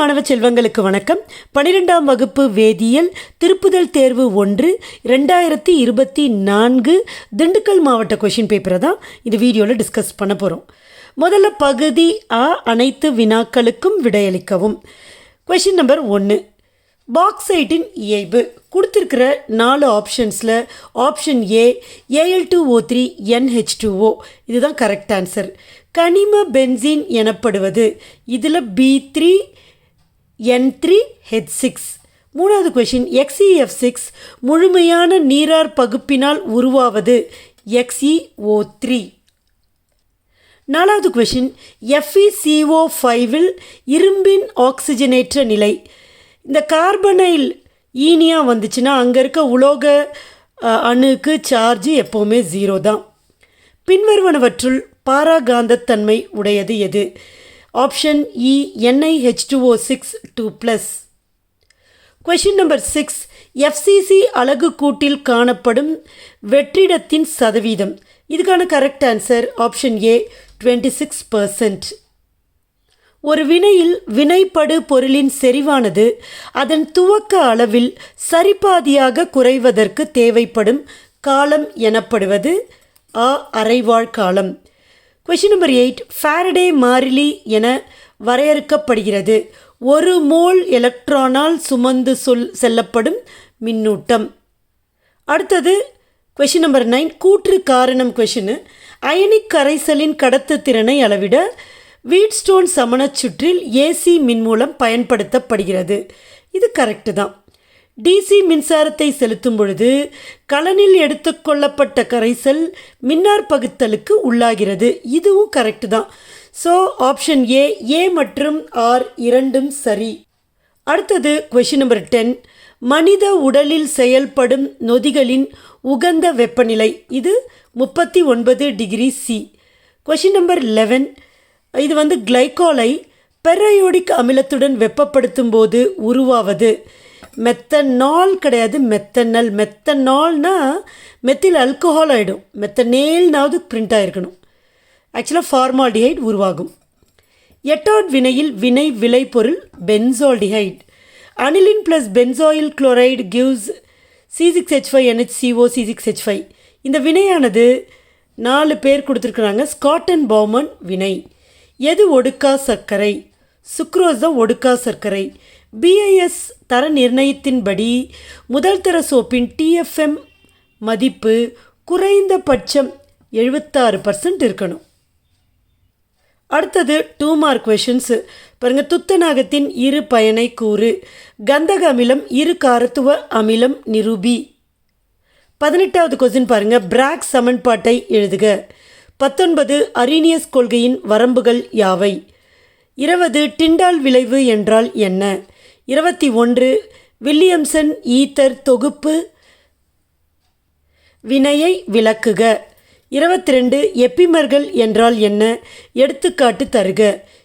மாணவ செல்வங்களுக்கு வணக்கம். பனிரெண்டாம் வகுப்பு வேதியியல் திருப்புதல் தேர்வு ஒன்று ரெண்டாயிரத்தி இருபத்தி நான்கு திண்டுக்கல் மாவட்ட கொஷின் பேப்பரை தான் இந்த வீடியோவில் டிஸ்கஸ் பண்ண போகிறோம் முதல்ல பகுதி ஆ அனைத்து வினாக்களுக்கும் விடையளிக்கவும். கொஷின் நம்பர் ஒன்று பாக்சைட்டின் இயைபு. கொடுத்துருக்கிற நாலு ஆப்ஷன்ஸில் option A AL two O three NH two O இதுதான் கரெக்ட் ஆன்சர் கனிம பென்சீன் எனப்படுவது. இதில் B three N three H six மூணாவது கொஷின் எக்ஸிஎஃப் சிக்ஸ் முழுமையான நீரார் பகுப்பினால் உருவாவது எக்ஸ்இஓ த்ரீ நாலாவது கொஷின் எஃப்இசிஓ ஃபைவில் இரும்பின் ஆக்சிஜனேற்ற நிலை. இந்த கார்பனைல் ஈனியாக வந்துச்சுன்னா அங்கே இருக்க உலோக அணுக்கு சார்ஜ் எப்போவுமே ஜீரோ தான். பின்வருவனவற்றுள் பாராகாந்தத்தன்மை உடையது எது? ஆப்ஷன் இ Ni H two six two plus question number six FCC அலகு கூட்டில் காணப்படும் வெற்றிடத்தின் சதவீதம். இதுக்கான correct answer option A twenty six percent ஒரு வினையில் வினைப்படு பொருளின் செறிவானது அதன் துவக்க அளவில் சரிபாதியாக குறைவதற்கு தேவைப்படும் காலம் எனப்படுவது அ அரைவாழ் காலம். கொஷின் நம்பர் எயிட் ஃபேரடே மாறிலி என வரையறுக்கப்படுகிறது. ஒரு மோல் எலக்ட்ரானால் சுமந்து சொல் செல்லப்படும் மின்னூட்டம். அடுத்தது கொஷின் நம்பர் நைன் கூற்று காரணம் கொஷினு அயனிக் கரைசலின் கடத்து திறனை அளவிட வீட்ஸ்டோன் சமணச் சுற்றில் ஏசி மின்மூலம் பயன்படுத்தப்படுகிறது. இது கரெக்டு தான். டிசி மின்சாரத்தை செலுத்தும் பொழுது கலனில் எடுத்துக்கொள்ளப்பட்ட கரைசல் மின்னார் பகுத்தலுக்கு உள்ளாகிறது. இதுவும் கரெக்டு தான். ஸோ ஆப்ஷன் ஏ ஏ மற்றும் ஆர் இரண்டும் சரி. அடுத்தது கொஷின் நம்பர் டென் மனித உடலில் செயல்படும் நொதிகளின் உகந்த வெப்பநிலை. இது முப்பத்தி ஒன்பது degree C question number eleven இது வந்து கிளைகாலை பெரையோடிக் அமிலத்துடன் வெப்பப்படுத்தும் போது உருவாவது. மெத்தனால் கிடையாது மெத்தனல் மெத்தனால்னா மெத்தில் ஆல்கஹால் ஆகிடும் மெத்தனேல்னாவது பிரிண்ட் ஆகிருக்கணும் ஆக்சுவலாக ஃபார்மால்டிஹைட் உருவாகும். எட்டாட் வினையில் வினை விளைபொருள் benzaldehyde aniline plus benzoyl chloride gives C six H five NHCO C six H five இந்த வினையானது நாலு பேர் கொடுத்துருக்குறாங்க. ஸ்காட்டன் பவுமன் வினை. எது ஒடுக்கா சர்க்கரை? சுக்ரோஸ் தான் ஒடுக்கா சர்க்கரை. பிஐஎஸ் தர நிர்ணயத்தின்படி முதல் தர சோப்பின் டிஎஃப்எம் மதிப்பு குறைந்தபட்சம் எழுபத்தாறு பர்சன்ட் இருக்கணும். அடுத்தது டூ மார்க் கொஷின்ஸு பாருங்கள் துத்தநாகத்தின் இரு பயனை கூறு. கந்தக அமிலம் இரு காரத்துவ அமிலம் நிரூபி. பதினெட்டாவது கொஸ்டின் பாருங்கள் பிராக் சமன்பாட்டை எழுதுக. பத்தொன்பது அரீனியஸ் கொள்கையின் வரம்புகள் யாவை? இருபது டிண்டால் விளைவு என்றால் என்ன? இருபத்தி ஒன்று வில்லியம்சன் ஈத்தர் தொகுப்பு வினையை விளக்குக. இருபத்தி ரெண்டு எப்பிமர்கள் என்றால் என்ன? எடுத்துக்காட்டு தருக.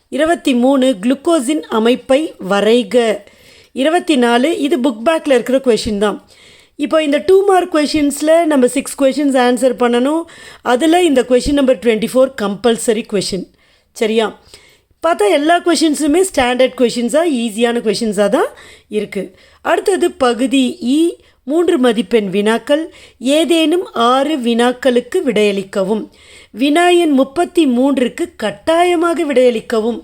இருபத்தி மூணு குளுக்கோஸின் அமைப்பை வரைக. இருபத்தி நாலு இது புக் பேக்கில் இருக்கிற கொஷின் தான். இப்போ இந்த டூ மார்க் கொஷின்ஸில் நம்ம சிக்ஸ் கொஷின்ஸ் ஆன்சர் பண்ணணும். அதில் இந்த question number twenty four compulsory question சரியா? பார்த்தா எல்லா கொஷின்ஸுமே ஸ்டாண்டர்ட் கொஷின்ஸாக ஈஸியான கொஷின்ஸாக தான் இருக்குது அடுத்தது பகுதி இ மூன்று மதிப்பெண் வினாக்கள் ஏதேனும் ஆறு வினாக்களுக்கு விடையளிக்கவும். வினாயின் முப்பத்தி மூன்றுக்கு கட்டாயமாக விடையளிக்கவும்.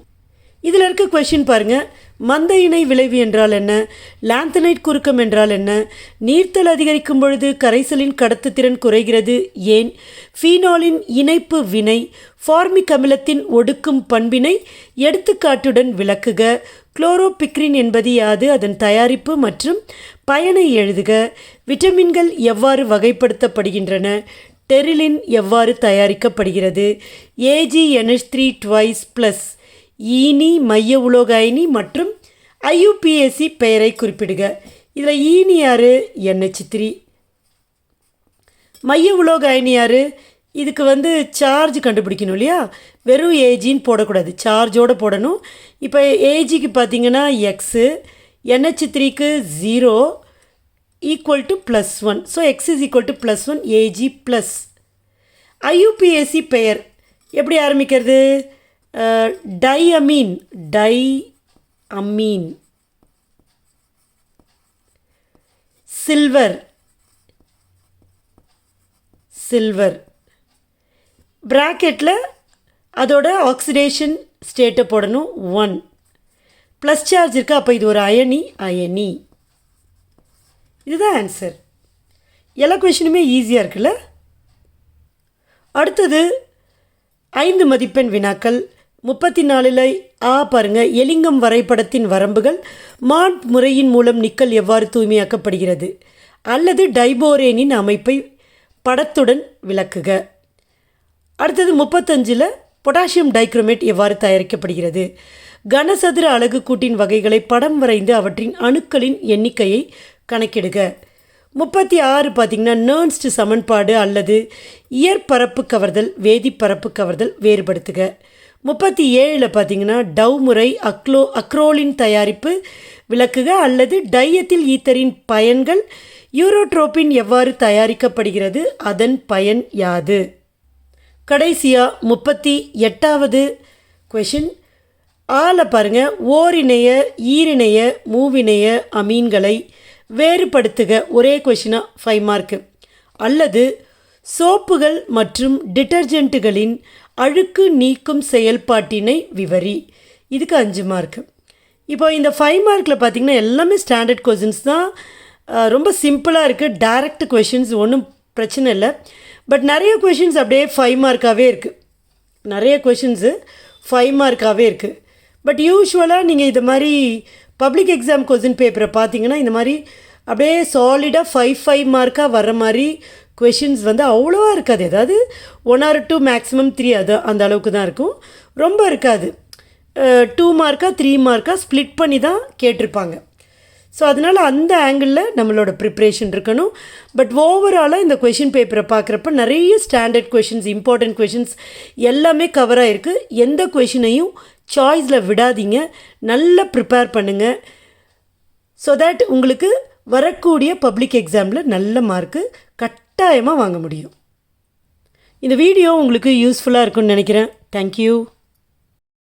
இதில் இருக்க கொஷின் பாருங்கள் மந்த இணை விளைவு என்றால் என்ன? லாந்தனைட் குறுக்கம் என்றால் என்ன? நீர்த்தல் அதிகரிக்கும் பொழுது கரைசலின் கடத்துத்திறன் குறைகிறது. ஏன்? ஃபீனாலின் இணைப்பு வினை ஃபார்மிக் அமிலத்தின் ஒடுக்கும் பண்பினை எடுத்துக்காட்டுடன் விளக்குக. குளோரோபிக்ரின் என்பது யாது? அதன் தயாரிப்பு மற்றும் பயனை எழுதுக. விட்டமின்கள் எவ்வாறு வகைப்படுத்தப்படுகின்றன? டெரிலின் எவ்வாறு தயாரிக்கப்படுகிறது? A G N H three twice plus ஈனி மைய உலோக அயனி மற்றும் ஐயுபிஎஸ்சி பெயரை குறிப்பிடுக. இதில் ஈனி யாரு? NH three. மைய உலோக அயனி யாரு? இதுக்கு வந்து சார்ஜ் கண்டுபிடிக்கணும் இல்லையா? வெறும் ஏஜின்னு போடக்கூடாது. சார்ஜோடு போடணும். இப்போ ஏஜிக்கு பார்த்தீங்கன்னா எக்ஸு என்ஹெச் த்ரீக்கு zero equal to plus one so x is equal to plus one AG plus IUPAC பெயர் எப்படி ஆரம்பிக்கிறது? Di amine di amine silver. Silver. ப்ராக்கெட்டில் அதோட ஆக்சிடேஷன் ஸ்டேட்டை போடணும் ஒன். ப்ளஸ் சார்ஜ் இருக்குது அப்போ இது ஒரு அயனி அயனி. இதுதான் ஆன்சர். எல்லா கொஷினுமே ஈஸியாக இருக்குல்ல? அடுத்தது ஐந்து மதிப்பெண் வினாக்கள். முப்பத்தி நாலில் ஆ பாருங்க எலிங்கம் வரைபடத்தின் வரம்புகள் மாட் முறையின் மூலம் நிக்கல் எவ்வாறு தூய்மையாக்கப்படுகிறது? அல்லது டைபோரேனின் அமைப்பை படத்துடன் விளக்குக. அடுத்தது முப்பத்தஞ்சில் பொட்டாசியம் டைக்ரோமேட் எவ்வாறு தயாரிக்கப்படுகிறது? கனசதுர அலகு கூட்டின் வகைகளை படம் வரைந்து அவற்றின் அணுக்களின் எண்ணிக்கையை கணக்கிடுக. முப்பத்தி ஆறு பார்த்திங்கன்னா நேர்ன்ஸ்ட் சமன்பாடு அல்லது இயற்பரப்பு கவர்தல் வேதிப்பரப்பு கவர்தல் வேறுபடுத்துக. முப்பத்தி ஏழில் பார்த்தீங்கன்னா டவ் முறை அக்லோ அக்ரோலின் தயாரிப்பு விளக்குக அல்லது டையத்தில் ஈத்தரின் பயன்கள் யூரோட்ரோப்பின் எவ்வாறு தயாரிக்கப்படுகிறது அதன் பயன் யாது? கடைசியாக முப்பத்தி எட்டாவது கொஷின் ஆல பாருங்க ஓரிணைய ஈரிணைய மூவிணைய அமீன்களை வேறுபடுத்துக. ஒரே கொஷினாக ஃபைவ் மார்க்கு அல்லது சோப்புகள் மற்றும் டிட்டர்ஜென்ட்டுகளின் அழுக்கு நீக்கும் செயல்பாட்டினை விவரி. இதுக்கு அஞ்சு மார்க்கு இப்போ இந்த ஃபைவ் மார்க்கில் பார்த்தீங்கன்னா எல்லாமே ஸ்டாண்டர்ட் கொஷின்ஸ் தான். ரொம்ப சிம்பிளாக இருக்குது டைரக்ட் கொஷின்ஸ் ஒன்றும் பிரச்சனை இல்லை. பட் நிறைய கொஷின்ஸ் அப்படியே ஃபைவ் மார்க்காகவே இருக்குது நிறைய கொஷின்ஸு ஃபைவ் மார்க்காகவே இருக்குது பட் யூஸ்வலாக நீங்கள் இது மாதிரி பப்ளிக் எக்ஸாம் கொஷின் பேப்பரை பார்த்தீங்கன்னா இந்த மாதிரி அப்படியே சாலிடாக ஃபைவ் ஃபைவ் மார்க்காக வர மாதிரி கொஷின்ஸ் வந்து அவ்வளோவா இருக்காது. ஏதாவது one or two maximum three அது அந்த அளவுக்கு தான் இருக்கும். ரொம்ப இருக்காது. டூ மார்க்காக த்ரீ மார்க்காக ஸ்ப்ளிட் பண்ணி தான் கேட்டிருப்பாங்க. ஸோ அதனால் அந்த ஆங்கிளில் நம்மளோட ப்ரிப்ரேஷன் இருக்கணும். பட் ஓவராலாக இந்த கொஷின் பேப்பரை பார்க்குறப்ப நிறைய ஸ்டாண்டர்ட் கொஷின்ஸ் இம்பார்ட்டன்ட் கொஷின்ஸ் எல்லாமே கவர் ஆகிருக்கு எந்த கொஷினையும் சாய்ஸில் விடாதீங்க. நல்லா ப்ரிப்பேர் பண்ணுங்கள் ஸோ தட் உங்களுக்கு வரக்கூடிய பப்ளிக் எக்ஸாமில் நல்ல மார்க்கு கட்டாயமாக வாங்க முடியும். இந்த வீடியோ உங்களுக்கு யூஸ்ஃபுல்லாக இருக்கும்னு நினைக்கிறேன். தேங்க்யூ